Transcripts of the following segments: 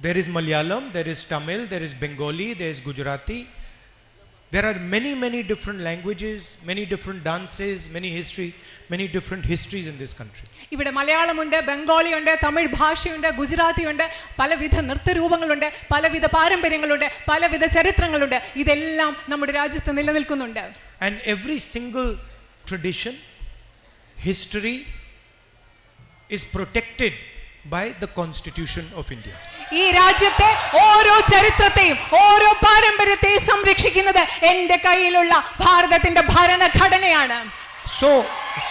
There is Malayalam, there is Tamil, there is Bengali, there is Gujarati. There are many, many different languages, many different dances, many history, many different histories in this country. ഇവിടെ മലയാളമുണ്ട് ബംഗാളിയുണ്ട് തമിഴ് ഭാഷയുണ്ട് ഗുജറാത്തിയുണ്ട് പലവിധ നൃത്തരൂപങ്ങളുണ്ട് പലവിധ പാരമ്പര്യങ്ങളുണ്ട് പലവിധ ചരിത്രങ്ങളുണ്ട് ഇതെല്ലാം നമ്മുടെ രാജ്യത്ത് നിലനിൽക്കുന്നുണ്ട് And every single tradition, history is protected by the Constitution of India. ഈ രാജ്യത്തെ ഓരോ ചരിത്രത്തെയും ഓരോ പാരമ്പര്യത്തെയും സംരക്ഷിക്കുന്നത് എന്റെ കയ്യിലുള്ള ഭാരതത്തിന്റെ ഭരണഘടനയാണ് So,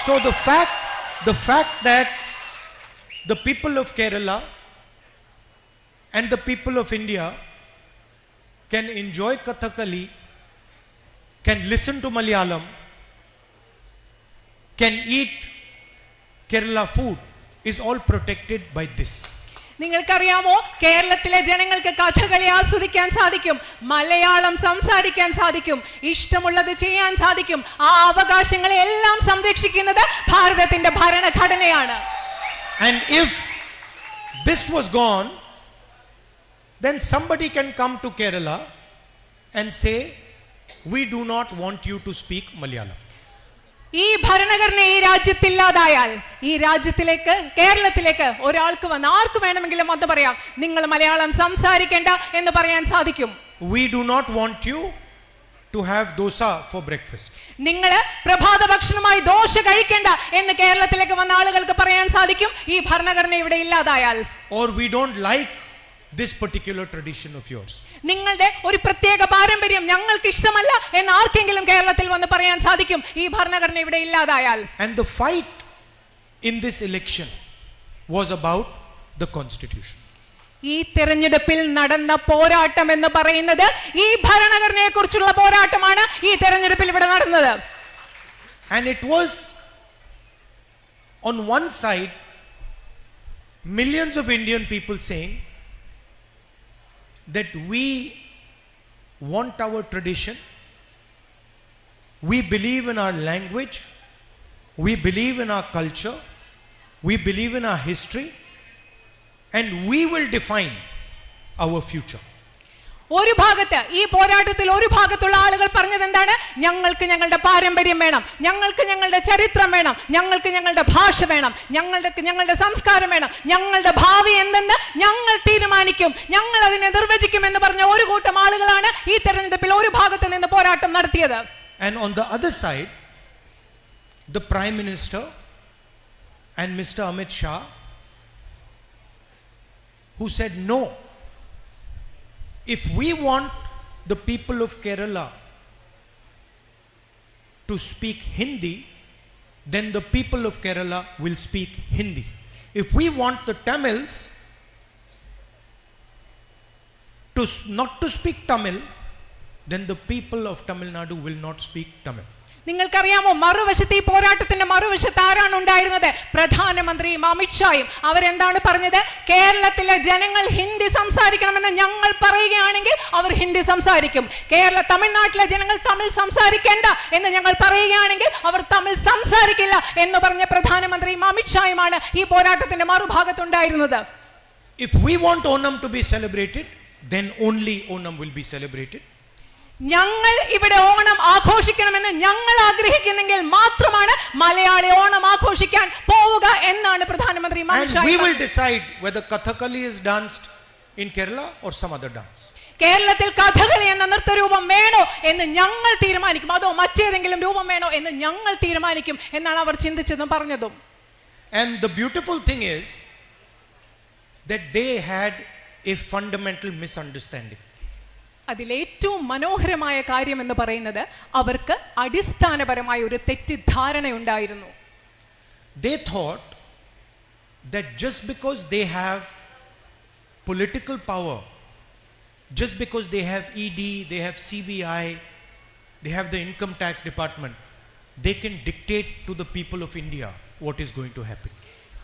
so the fact, the fact that the people of Kerala and the people of India can enjoy Kathakali, can listen to Malayalam, can eat Kerala food is all protected by this. നിങ്ങൾക്കറിയാമോ കേരളത്തിലെ ജനങ്ങൾക്ക് കഥകളി ആസ്വദിക്കാൻ സാധിക്കും മലയാളം സംസാരിക്കാൻ സാധിക്കും ഇഷ്ടമുള്ളത് ചെയ്യാൻ സാധിക്കും ആ അവകാശങ്ങളെ എല്ലാം സംരക്ഷിക്കുന്നത് ഭാരതത്തിന്റെ ഭരണഘടനയാണ് And if this was gone, then somebody can come to Kerala and say, We do not want you to speak Malayalam. ഈ ഭരണഘടന ഈ രാജ്യത്തില്ലാതായാൽ ഈ രാജ്യത്തിലേക്ക് കേരളത്തിലേക്ക് ഒരാൾക്ക് വന്ന് ആർക്ക് വേണമെങ്കിലും വന്ന് പറയാം നിങ്ങൾ മലയാളം സംസാരിക്കേണ്ട എന്ന് പറയാൻ സാധിക്കും. We do not want you to have dosa for breakfast നിങ്ങൾ പ്രഭാത ഭക്ഷണമായി ദോശ കഴിക്കേണ്ട എന്ന് കേരളത്തിലേക്ക് വന്ന ആളുകൾക്ക് പറയാൻ സാധിക്കും ഈ ഭരണഘടന ഇവിടെ ഇല്ലാതായാൽ. Or we don't like this particular tradition of yours. നിങ്ങളുടെ ഒരു പ്രത്യേക പാരമ്പര്യം ഞങ്ങൾക്ക് ഇഷ്ടമല്ല എന്ന് ആർക്കെങ്കിലും കേരളത്തിൽ വന്ന് പറയാൻ സാധിക്കും. ഈ ഭരണഘടന ഇവിടെ ഇല്ലാതായാൽ. And the fight in this election was about the constitution. ഈ തെരഞ്ഞെടുപ്പിൽ നടന്ന പോരാട്ടം എന്ന് പറയുന്നത് ഈ ഭരണഘടനയെ കുറിച്ചുള്ള പോരാട്ടമാണ് ഈ തെരഞ്ഞെടുപ്പിൽ ഇവിടെ നടന്നത്. And it was on one side, millions of Indian people saying that we want our tradition, we believe in our language, we believe in our culture, we believe in our history, and we will define our future. ഒരു ഭാഗത്ത് ഈ പോരാട്ടത്തിൽ ഒരു ഭാഗത്തുള്ള ആളുകൾ പറഞ്ഞത് എന്താണ് ഞങ്ങൾക്ക് ഞങ്ങളുടെ പാരമ്പര്യം വേണം ഞങ്ങൾക്ക് ഞങ്ങളുടെ ചരിത്രം വേണം ഞങ്ങൾക്ക് ഞങ്ങളുടെ ഭാഷ വേണം ഞങ്ങളുടെ ഞങ്ങളുടെ സംസ്കാരം വേണം ഞങ്ങളുടെ ഭാവി എന്തെന്ന് ഞങ്ങൾ തീരുമാനിക്കും ഞങ്ങൾ അതിനെ നിർവചിക്കും എന്ന് പറഞ്ഞ ഒരു കൂട്ടം ആളുകളാണ് ഈ തെരഞ്ഞെടുപ്പിൽ ഒരു ഭാഗത്ത് നിന്ന് പോരാട്ടം നടത്തിയത് other side, the Prime Minister and Mr. Amit Shah, who said, No, if we want the people of Kerala to speak Hindi, then the people of Kerala will speak Hindi. If we want the Tamils to not to speak Tamil, then the people of Tamil Nadu will not speak Tamil. നിങ്ങൾക്കറിയാമോ മറുവശത്ത് ഈ പോരാട്ടത്തിന്റെ മറുവശത്ത് ആരാണ് ഉണ്ടായിരുന്നത്? പ്രധാനമന്ത്രിയും അമിത്ഷായും. അവരെന്താണ് പറഞ്ഞത്? കേരളത്തിലെ ജനങ്ങൾ ഹിന്ദി സംസാരിക്കണമെന്ന് ഞങ്ങൾ പറയുകയാണെങ്കിൽ അവർ ഹിന്ദി സംസാരിക്കും. കേരള തമിഴ്നാട്ടിലെ ജനങ്ങൾ തമിഴ് സംസാരിക്കേണ്ട എന്ന് ഞങ്ങൾ പറയുകയാണെങ്കിൽ അവർ തമിഴ് സംസാരിക്കില്ല എന്ന് പറഞ്ഞ പ്രധാനമന്ത്രിയും അമിത്ഷായുമാണ് ഈ പോരാട്ടത്തിന്റെ മറുഭാഗത്തുണ്ടായിരുന്നത്. If we want Onam to be celebrated, then only Onam will be celebrated. ഞങ്ങൾ ഇവിടെ ഓണം ആഘോഷിക്കണമെന്ന് ഞങ്ങൾ ആഗ്രഹിക്കുന്നെങ്കിൽ മാത്രമാണ് മലയാളി ഓണം ആഘോഷിക്കാൻ പോവുക എന്നാണ് പ്രധാനമന്ത്രി. കേരളത്തിൽ കഥകളി എന്ന നൃത്തരൂപം വേണോ എന്ന് ഞങ്ങൾ തീരുമാനിക്കും അതോ മറ്റേതെങ്കിലും രൂപം വേണോ എന്ന് ഞങ്ങൾ തീരുമാനിക്കും എന്നാണ് അവർ ചിന്തിച്ചതും പറഞ്ഞതും And the beautiful thing is that they had a fundamental misunderstanding. അതിലേറ്റവും മനോഹരമായ കാര്യം എന്ന് പറയുന്നത് അവർക്ക് അടിസ്ഥാനപരമായ ഒരു തെറ്റിദ്ധാരണയുണ്ടായിരുന്നു They thought that just because they have political power, just because they have ED, they have CBI, they have the income tax department, they can dictate to the people of India what is going to happen.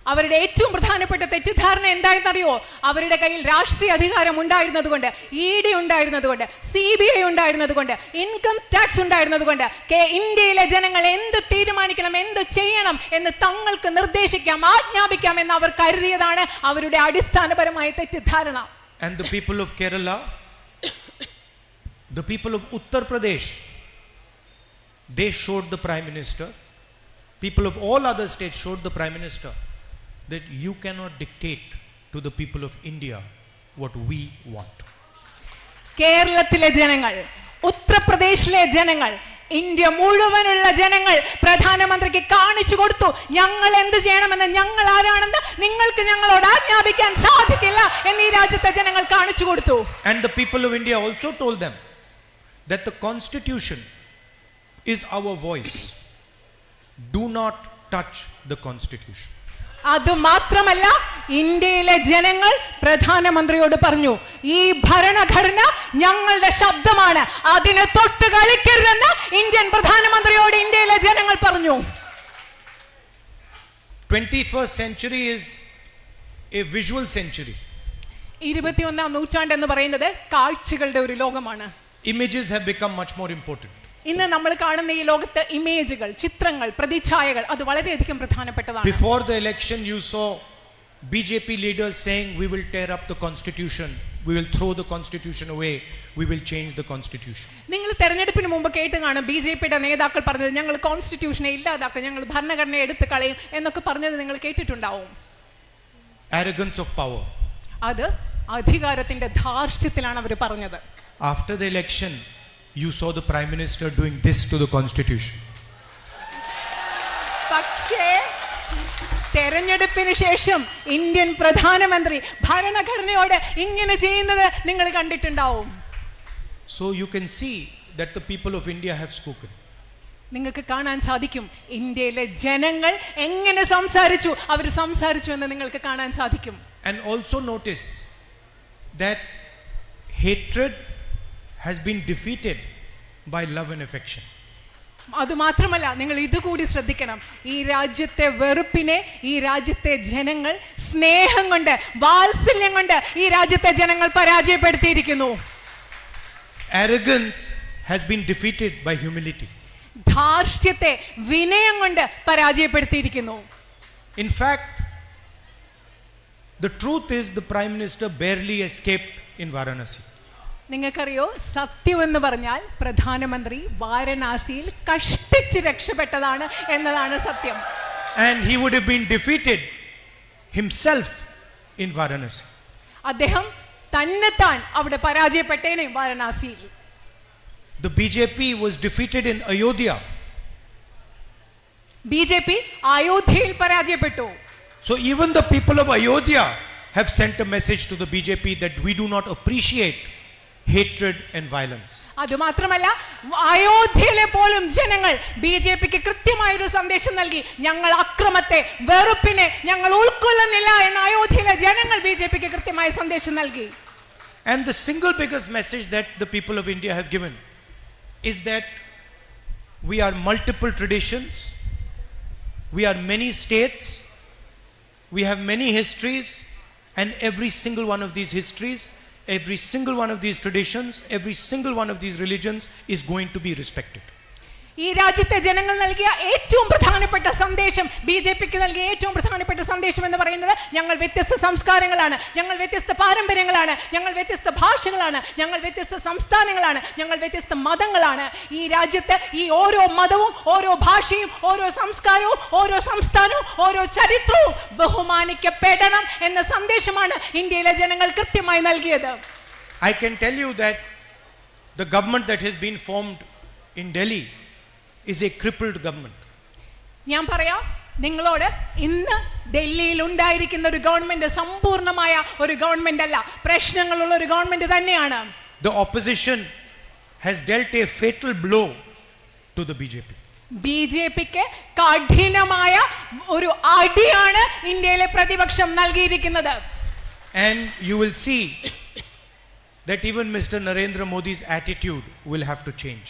അവരുടെ ഏറ്റവും പ്രധാനപ്പെട്ട തെറ്റിദ്ധാരണ എന്തായെന്നറിയോ? അവരുടെ കയ്യിൽ രാഷ്ട്രീയ അധികാരം ഉണ്ടായിരുന്നതുകൊണ്ട് E D ഉണ്ടായിരുന്നതുകൊണ്ട് സി ബി ഐ ഉണ്ടായിരുന്നതുകൊണ്ട് ഇൻകം ടാക്സ് ഉണ്ടായിരുന്നതുകൊണ്ട് കേ- ഇന്ത്യയിലെ ജനങ്ങൾ എന്ത് തീരുമാനിക്കണം എന്ത് ചെയ്യണം എന്ന് തങ്ങൾക്ക് നിർദ്ദേശിക്കാം ആജ്ഞാപിക്കാം എന്ന് അവർ കരുതിയതാണ് അവരുടെ അടിസ്ഥാനപരമായ തെറ്റിദ്ധാരണ. And the people of Kerala, the people of Uttar Pradesh, they showed the Prime Minister, people of all other states showed the Prime Minister. that you cannot dictate to the people of India what we want. കേരളത്തിലെ ജനങ്ങൾ ഉത്തർപ്രദേശിലെ ജനങ്ങൾ India മുഴുവനുള്ള ജനങ്ങൾ പ്രധാനമന്ത്രിക്ക് കാണിച്ചു കൊടുത്തു ഞങ്ങൾ എന്ത് ചെയ്യണമെന്ന് ഞങ്ങൾ ആരാണെന്ന് നിങ്ങൾക്ക് ഞങ്ങളോട് ആജ്ഞാപിക്കാൻ സാധിക്കില്ല എന്ന് ഈ രാജ്യത്തെ ജനങ്ങൾ കാണിച്ചു കൊടുത്തു And the people of India also told them that the constitution is our voice. Do not touch the constitution. അത് മാത്രമല്ല ഇന്ത്യയിലെ ജനങ്ങൾ പ്രധാനമന്ത്രിയോട് പറഞ്ഞു ഈ ഭരണഘടന ഞങ്ങളുടെ ശബ്ദമാണ് അതിനെ തൊട്ട് കളിക്കരുതെന്ന് ഇന്ത്യൻ പ്രധാനമന്ത്രിയോട് ഇന്ത്യയിലെ ജനങ്ങൾ പറഞ്ഞു 21st century is a visual century. ഇരുപത്തിയൊന്നാം നൂറ്റാണ്ട് എന്ന് പറയുന്നത് കാഴ്ചകളുടെ ഒരു ലോകമാണ് images have become much more important. ഇന്ന് നമ്മൾ കാണുന്ന ഈ ലോകത്ത് ഇമേജുകൾ ചിത്രങ്ങൾ പ്രതിച്ഛായകൾ അത് വളരെയധികം പ്രധാനപ്പെട്ടതാണ്. Before the election you saw B J P leaders saying we will tear up the constitution we will throw the constitution away, we will change the constitution നിങ്ങൾ തെരഞ്ഞെടുപ്പിന് മുമ്പ് കേട്ട് കാണും ബി ജെ പിയുടെ നേതാക്കൾ പറഞ്ഞത് ഞങ്ങൾ കോൺസ്റ്റിറ്റ്യൂഷനെ ഇല്ലാതാക്കും. ഞങ്ങൾ ഭരണഘടന എടുത്തു കളയും. എന്നൊക്കെ പറഞ്ഞത് നിങ്ങൾ കേട്ടിട്ടുണ്ടാവും. Arrogance of power. അത് അധികാരത്തിന്റെ ധാർഷ്ട്യത്തിലാണ് അവർ പറഞ്ഞത്. After the election, you saw the Prime Minister doing this to the constitution. പക്ഷേ തെരഞ്ഞെടുപ്പിന് ശേഷം ഇന്ത്യൻ പ്രധാനമന്ത്രി ഭരണഘടനയോട് ഇങ്ങനെ ചെയ്യുന്നത് നിങ്ങൾ കണ്ടിട്ടുണ്ടാവും So you can see that the people of India have spoken. നിങ്ങൾക്ക് കാണാൻ സാധിക്കും ഇന്ത്യയിലെ ജനങ്ങൾ എങ്ങനെ സംസാരിച്ചു അവർ സംസാരിച്ചു എന്ന് നിങ്ങൾക്ക് കാണാൻ സാധിക്കും And also notice that hatred has been defeated by love and affection. അത് മാത്രമല്ല നിങ്ങൾ ഇതുകൂടി ശ്രദ്ധിക്കണം ഈ രാജ്യത്തെ വെറുപ്പിനെ ഈ രാജ്യത്തെ ജനങ്ങൾ സ്നേഹം കൊണ്ട് വാത്സല്യം കൊണ്ട് ഈ രാജ്യത്തെ ജനങ്ങൾ പരാജയപ്പെടുത്തിയിരിക്കുന്നു Arrogance has been defeated by humility. ധാർഷ്ട്യത്തെ വിനയം കൊണ്ട് പരാജയപ്പെടുത്തിയിരിക്കുന്നു In fact, the truth is the Prime Minister barely escaped in Varanasi. നിങ്ങൾക്കറിയോ സത്യം എന്ന് പറഞ്ഞാൽ പ്രധാനമന്ത്രി വാരണാസിയിൽ കഷ്ടിച്ച് രക്ഷപ്പെട്ടതാണ് എന്നതാണ് സത്യം And he would have been defeated himself in Varanasi. അദ്ദേഹം തന്നെത്താൻ അവിടെ പരാജയപ്പെട്ടേനെ വാരണാസിയിൽ The BJP was defeated in Ayodhya. B J P അയോധ്യയിൽ പരാജയപ്പെട്ടു So even the people of Ayodhya have sent a message to the BJP that we do not appreciate hatred and violence. അതുമാത്രമല്ല അയോധ്യയിലെ പോലും ജനങ്ങൾ B J പിക്ക് കൃത്യമായൊരു സന്ദേശം നൽകി ഞങ്ങൾ അക്രമത്തെ വെറുപ്പിനെ ഞങ്ങൾ ഉൾക്കൊള്ളുന്നില്ല എന്ന് അയോധ്യയിലെ ജനങ്ങൾ ബി ജെ പിക്ക് കൃത്യമായ സന്ദേശം നൽകി And the single biggest message that the people of India have given is that we are multiple traditions, we are many states, we have many histories, and every single one of these histories, every single one of these traditions, every single one of these religions is going to be respected. ഈ രാജ്യത്തെ ജനങ്ങൾ നൽകിയ ഏറ്റവും പ്രധാനപ്പെട്ട സന്ദേശം B J പിക്ക് നൽകിയ ഏറ്റവും പ്രധാനപ്പെട്ട സന്ദേശം എന്ന് പറയുന്നത് ഞങ്ങൾ വ്യത്യസ്ത സംസ്കാരങ്ങളാണ്. ഞങ്ങൾ വ്യത്യസ്ത പാരമ്പര്യങ്ങളാണ്. ഞങ്ങൾ വ്യത്യസ്ത ഭാഷകളാണ്. ഞങ്ങൾ വ്യത്യസ്ത സംസ്ഥാനങ്ങളാണ്. ഞങ്ങൾ വ്യത്യസ്ത മതങ്ങളാണ്. ഈ രാജ്യത്ത് ഈ ഓരോ മതവും ഓരോ ഭാഷയും ഓരോ സംസ്കാരവും ഓരോ സംസ്ഥാനവും ഓരോ ചരിത്രവും ബഹുമാനിക്കപ്പെടണം എന്ന സന്ദേശമാണ് ഇന്ത്യയിലെ ജനങ്ങൾ കൃത്യമായി നൽകിയത്. I can tell you that the government that has been formed in Delhi is a crippled government. ഞാൻ പറയാം നിങ്ങളോട് ഇന്ന് ഡൽഹിയിൽ ഉണ്ടായിരിക്കുന്ന ഒരു ഗവൺമെന്റ് സമ്പൂർണ്ണമായ ഒരു ഗവൺമെന്റ് അല്ല പ്രശ്നങ്ങളുള്ള ഒരു ഗവൺമെന്റ് തന്നെയാണ് The opposition has dealt a fatal blow to the BJP. B J പിക്ക് കഠിനമായ ഒരു അടിയാണ് ഇന്ത്യയിലെ പ്രതിപക്ഷം നൽകിയിരിക്കുന്നത് And you will see that even Mr. Narendra Modi's attitude will have to change.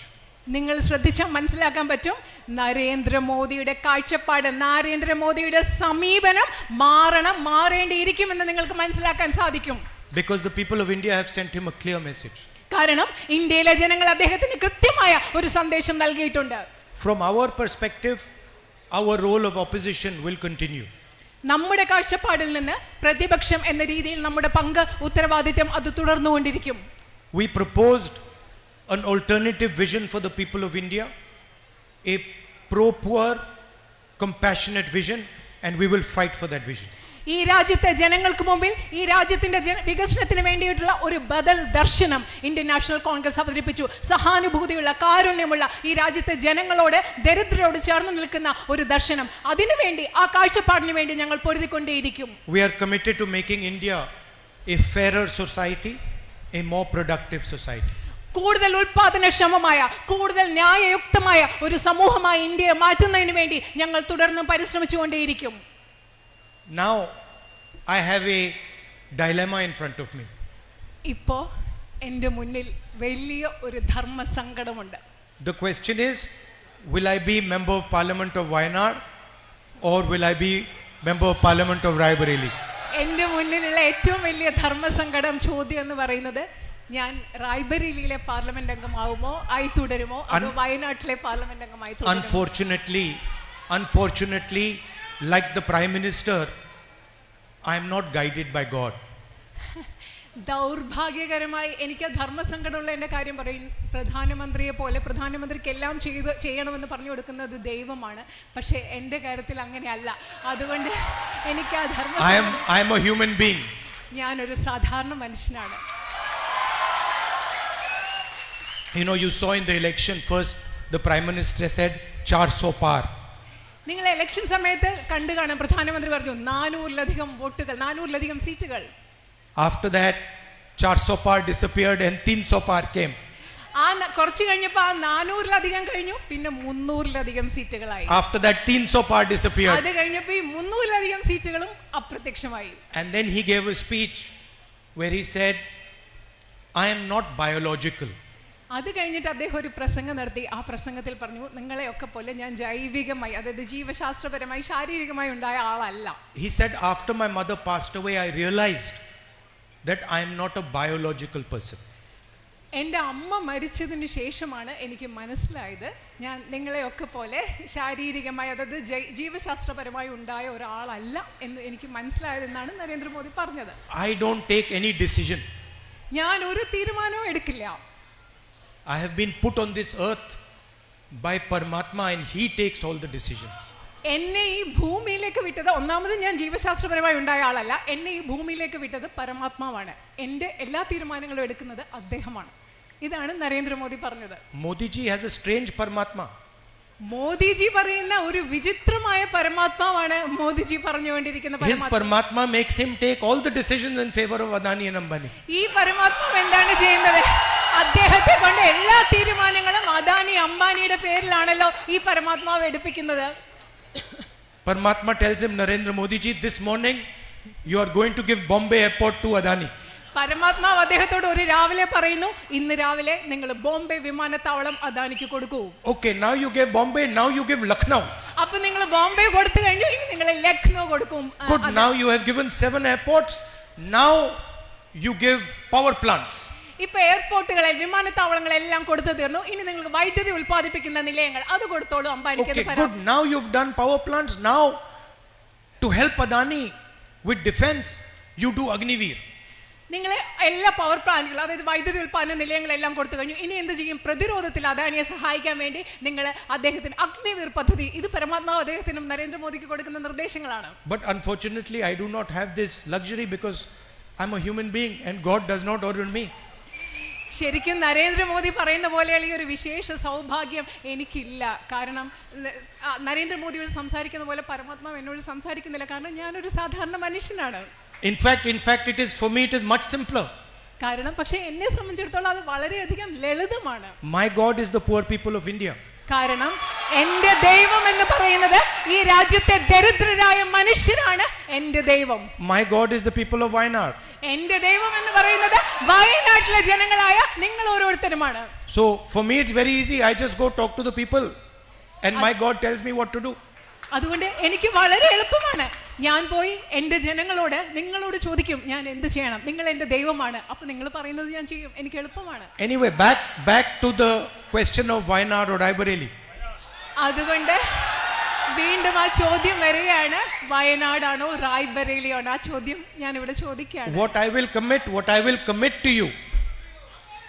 നിങ്ങൾ ശ്രദ്ധിച്ചാൽ മനസ്സിലാക്കാൻ പറ്റും. നരേന്ദ്രമോദിയുടെ കാഴ്ചപ്പാട് നരേന്ദ്രമോദിയുടെ സമീപനം മാറണം മാറേണ്ടിയിരിക്കുമെന്ന് നിങ്ങൾക്ക് മനസ്സിലാക്കാൻ സാധിക്കും. Because the people of India have sent him a clear message കാരണം ഇന്ത്യയിലെ ജനങ്ങൾ അദ്ദേഹത്തിന് കൃത്യമായ ഒരു സന്ദേശം നൽകിയിട്ടുണ്ട്. From our perspective, our role of opposition will continue നമ്മുടെ കാഴ്ചപ്പാടിൽ നിന്ന് പ്രതിപക്ഷം എന്ന രീതിയിൽ നമ്മുടെ പങ്ക് ഉത്തരവാദിത്വം അത് തുടർന്നുകൊണ്ടിരിക്കും. We proposed an alternative vision for the people of India, a pro poor, compassionate vision, and we will fight for that vision. ഈ രാജ്യത്തെ ജനങ്ങൾക്ക് മുമ്പിൽ ഈ രാജ്യത്തിന്റെ ജന വികസനത്തിന് വേണ്ടിയിട്ടുള്ള ഒരു ബദൽ ദർശനം ഇന്ത്യൻ നാഷണൽ കോൺഗ്രസ് അവതരിപ്പിച്ചു സഹാനുഭൂതിയുള്ള കാരുണ്യമുള്ള ഈ രാജ്യത്തെ ജനങ്ങളോട് ദരിദ്രരോട് ചേർന്ന് നിൽക്കുന്ന ഒരു ദർശനം അതിനുവേണ്ടി ആ കാഴ്ചപ്പാടിന് വേണ്ടി ഞങ്ങൾ പൊരുതിക്കൊണ്ടേയിരിക്കും We are committed to making India a fairer society, a more productive society. കൂടുതൽ ഉൽപാദനക്ഷമമായ കൂടുതൽ ന്യായയുക്തമായ ഒരു സമൂഹമായി ഇന്ത്യയെ മാറ്റുന്നതിന് വേണ്ടി ഞങ്ങൾ തുടർന്നും പരിശ്രമിച്ചു കൊണ്ടേയിരിക്കും now I have a dilemma in front of me ഇപ്പോ എന്റെ മുന്നിൽ വലിയ ഒരു ധർമ്മ സങ്കടമുണ്ട് The question is Will I be Member of Parliament of Wayanad or will I be Member of Parliament of Raebareli എന്റെ മുന്നിലുള്ള ഏറ്റവും വലിയ ധർമ്മസങ്കടം ചോദ്യം എന്ന് പറയുന്നത് ഞാൻ റായ്ബറേലിയിലെ പാർലമെന്റ് അംഗമാവുമോ ആയി തുടരുമോ? അതോ വയനാട്ടിലെ പാർലമെന്റ് അംഗമായി Unfortunately, unfortunately, like the Prime Minister, I am not guided by God. ദൗർഭാഗ്യകരമായി എനിക്ക് ധർമ്മസങ്കടമുള്ള എന്റെ കാര്യം പറയും. പ്രധാനമന്ത്രിയെ പോലെ പ്രധാനമന്ത്രിക്ക് എല്ലാം ചെയ്ത് ചെയ്യണമെന്ന് പറഞ്ഞു കൊടുക്കുന്നത് ദൈവമാണ്. പക്ഷേ എന്റെ കാര്യത്തിൽ അങ്ങനെയല്ല. അതുകൊണ്ട് എനിക്ക് ആ ധർമ്മ. ഞാനൊരു സാധാരണ മനുഷ്യനാണ്. You know, you saw in the election first, the Prime Minister said, 400 par. നിങ്ങൾ ഇലക്ഷൻ സമയത്ത് കണ്ടു കാണാം പ്രധാനമന്ത്രി പറഞ്ഞു നാനൂറിലധികം വോട്ടുകൾ നാനൂറിലധികം സീറ്റുകൾ After that, 400 par disappeared and 300 par came. ആ ന- കുറച്ച് കഴിഞ്ഞപ്പോ ആ നാനൂറിലധികം കഴിഞ്ഞു പിന്നെ മുന്നൂറിലധികം സീറ്റുകളായി After that, 300 par disappeared. അത് കഴിഞ്ഞപ്പോ ഈ മുന്നൂറിലധികം സീറ്റുകളും അപ്രത്യക്ഷമായി And then he gave a speech where he said, I am not biological. അത് കഴിഞ്ഞിട്ട് അദ്ദേഹം ഒരു പ്രസംഗം നടത്തി. ആ പ്രസംഗത്തിൽ പറഞ്ഞു നിങ്ങളെയൊക്കെ പോലെ ഞാൻ ജൈവികമായി അതായത് ജീവശാസ്ത്രപരമായി ശാരീരികമായി ഉണ്ടായ ആളല്ല. He said after my mother passed away I realised that I am not a biological person എന്റെ അമ്മ മരിച്ചതിന് ശേഷമാണ് എനിക്ക് മനസ്സിലായത് ഞാൻ നിങ്ങളെയൊക്കെ പോലെ ശാരീരികമായി അതായത് ജീവശാസ്ത്രപരമായി ഉണ്ടായ ഒരാളല്ല എന്ന് എനിക്ക് മനസ്സിലായതെന്നാണ് നരേന്ദ്രമോദി പറഞ്ഞത്. I don't take any decision ഞാൻ ഒരു തീരുമാനവും എടുക്കില്ല. I have been put on this earth by Paramatma and he takes all the decisions. എന്നെ ഈ ഭൂമിയിലേക്ക് വിട്ടത് ഒന്നാമത് ഞാൻ ജീവശാസ്ത്രപരമായി ഉണ്ടായ ആളല്ല എന്നെ ഈ ഭൂമിയിലേക്ക് വിട്ടത് പരമാത്മാവാണ് എന്റെ എല്ലാ തീരുമാനങ്ങളും എടുക്കുന്നത് അദ്ദേഹമാണ് ഇതാണ് നരേന്ദ്രമോദി പറഞ്ഞത് Modiji has A strange Paramatma. Modiji പറയുന്ന ഒരു വിചിത്രമായ പരമാത്മാവാണ് മോദിജി പറഞ്ഞുകൊണ്ടിരിക്കുന്ന പരമാത്മ Ambani. ഈ പരമാത്മാവ് എന്താണ് ചെയ്യുന്നത് അദ്ദേഹത്തെ കൊണ്ട് എല്ലാ തീരുമാനങ്ങളും അദാനി അംബാനിയുടെ പേരിലാണല്ലോ ഈ പരമാത്മാവ് എടുപ്പിക്കുന്നത് Paramatma tells him, Narendra Modi ji, this morning you are going to give Bombay airport to Adani. പരമാത്മാവ് അദ്ദേഹത്തോട് ഒരു രാവിലെ പറയുന്നു ഇന്ന് രാവിലെ നിങ്ങൾ ബോംബെ വിമാനത്താവളം അദാനിക്ക് കൊടുക്കൂ Okay, now you gave Bombay, now you give Lucknow. അപ്പൊ നിങ്ങൾ ബോംബെ കൊടുത്തു കഴിഞ്ഞു ഇനി നിങ്ങൾ ലക്നോ കൊടുക്കും ആ, Good, അത് now you have given seven airports. Now you give power plants. ഇപ്പൊ എയർപോർട്ടുകളെ വിമാനത്താവളങ്ങളെല്ലാം കൊടുത്തു തീർന്നു ഇനി നിങ്ങൾക്ക് വൈദ്യുതി ഉൽപ്പാദിപ്പിക്കുന്ന നിലയങ്ങൾ അത് കൊടുത്തോളൂ അംബാനിക്ക് Okay, you done power plants. Now to help Adani with defense, you do Agniveer. നിങ്ങൾ എല്ലാ പവർ പ്ലാന്റുകളും അതായത് വൈദ്യുതി ഉൽപ്പാദന നിലയങ്ങളെല്ലാം കൊടുത്തു കഴിഞ്ഞു ഇനി എന്ത് ചെയ്യും പ്രതിരോധത്തിൽ അദാനിയെ സഹായിക്കാൻ വേണ്ടി നിങ്ങൾ അദ്ദേഹത്തിന് അഗ്നിവീർ പദ്ധതി ഇത് പരമാത്മാവ് അദ്ദേഹത്തിനും നരേന്ദ്രമോദിക്ക് കൊടുക്കുന്ന നിർദ്ദേശങ്ങളാണ് but But unfortunately, I do not have this luxury because I'm a human being and God does not order me. ശരിക്കും നരേന്ദ്രമോദി പറയുന്ന പോലെയുള്ള ഈ ഒരു വിശേഷ സൗഭാഗ്യം എനിക്കില്ല. കാരണം നരേന്ദ്രമോദിയോട് സംസാരിക്കുന്ന പോലെ പരമാത്മാവ് എന്നോട് സംസാരിക്കുന്നില്ല. കാരണം ഞാനൊരു സാധാരണ മനുഷ്യനാണ്. In fact in fact it fact, for me it me, much simpler. കാരണം പക്ഷേ എന്നെ സംബന്ധിച്ചിടത്തോളം അത് വളരെയധികം ലളിതമാണ്. My god is the poor people of India കാരണം എന്റെ ദൈവം എന്ന് പറയുന്നത് ഈ രാജ്യത്തെ ദരിദ്രരായ മനുഷ്യരാണ് എന്റെ ദൈവം. My god is the people of Wayanad. എന്റെ ദൈവം എന്ന് പറയുന്നത് വയനാട്ടിലെ ജനങ്ങളായ നിങ്ങൾ ഓരോരുത്തരുമാണ്. So for me it's very easy I just go talk to the people and my god tells me what to do അതുകൊണ്ട് എനിക്ക് വളരെ എളുപ്പമാണ്. ഞാൻ പോയി എന്റെ ജനങ്ങളോട് നിങ്ങളോട് ചോദിക്കും ഞാൻ എന്ത് ചെയ്യണം? നിങ്ങൾ എന്റെ ദൈവമാണ്. അപ്പോൾ നിങ്ങൾ പറയുന്നത് ഞാൻ ചെയ്യും. എനിക്ക് എളുപ്പമാണ്. Anyway back back to the question of Wayanad Raebareli. അതുകൊണ്ട് വീണ്ടും ആ ചോദ്യം വരികയാണ്. വയനാടാണോ റായ്ബറേലിയാണോ? ആ ചോദ്യം ഞാൻ ഇവിടെ ചോദിക്കുകയാണ്. What I will commit, what I will commit to you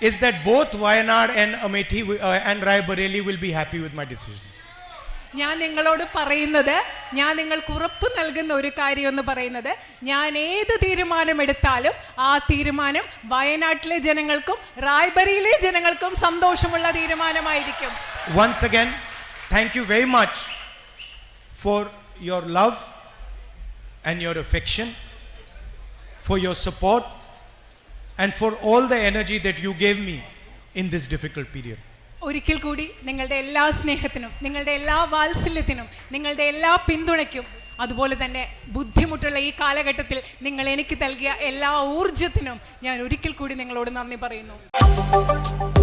is that both Wayanad and Amethi uh, and Raebareli will be happy with my decision. ഞാൻ നിങ്ങളോട് പറയുന്നത് ഞാൻ നിങ്ങൾക്ക് ഉറപ്പ് നൽകുന്ന ഒരു കാര്യം എന്ന് പറയുന്നത് ഞാൻ ഏത് തീരുമാനം എടുത്താലും ആ തീരുമാനം വയനാട്ടിലെ ജനങ്ങൾക്കും റായ്ബറിയിലെ ജനങ്ങൾക്കും സന്തോഷമുള്ള തീരുമാനമായിരിക്കും. Once again thank you very much. for your love and your affection, for your support, and for all the energy that you gave me in this difficult period. ഒരിക്കൽ കൂടി നിങ്ങളുടെ എല്ലാ സ്നേഹത്തിനും നിങ്ങളുടെ എല്ലാ വാത്സല്യത്തിനും നിങ്ങളുടെ എല്ലാ പിന്തുണയ്ക്കും അതുപോലെ തന്നെ ബുദ്ധിമുട്ടുള്ള ഈ കാലഘട്ടത്തിൽ നിങ്ങൾ എനിക്ക് നൽകിയ എല്ലാ ഊർജത്തിനും ഞാൻ ഒരിക്കൽ കൂടി നിങ്ങളോട് നന്ദി പറയുന്നു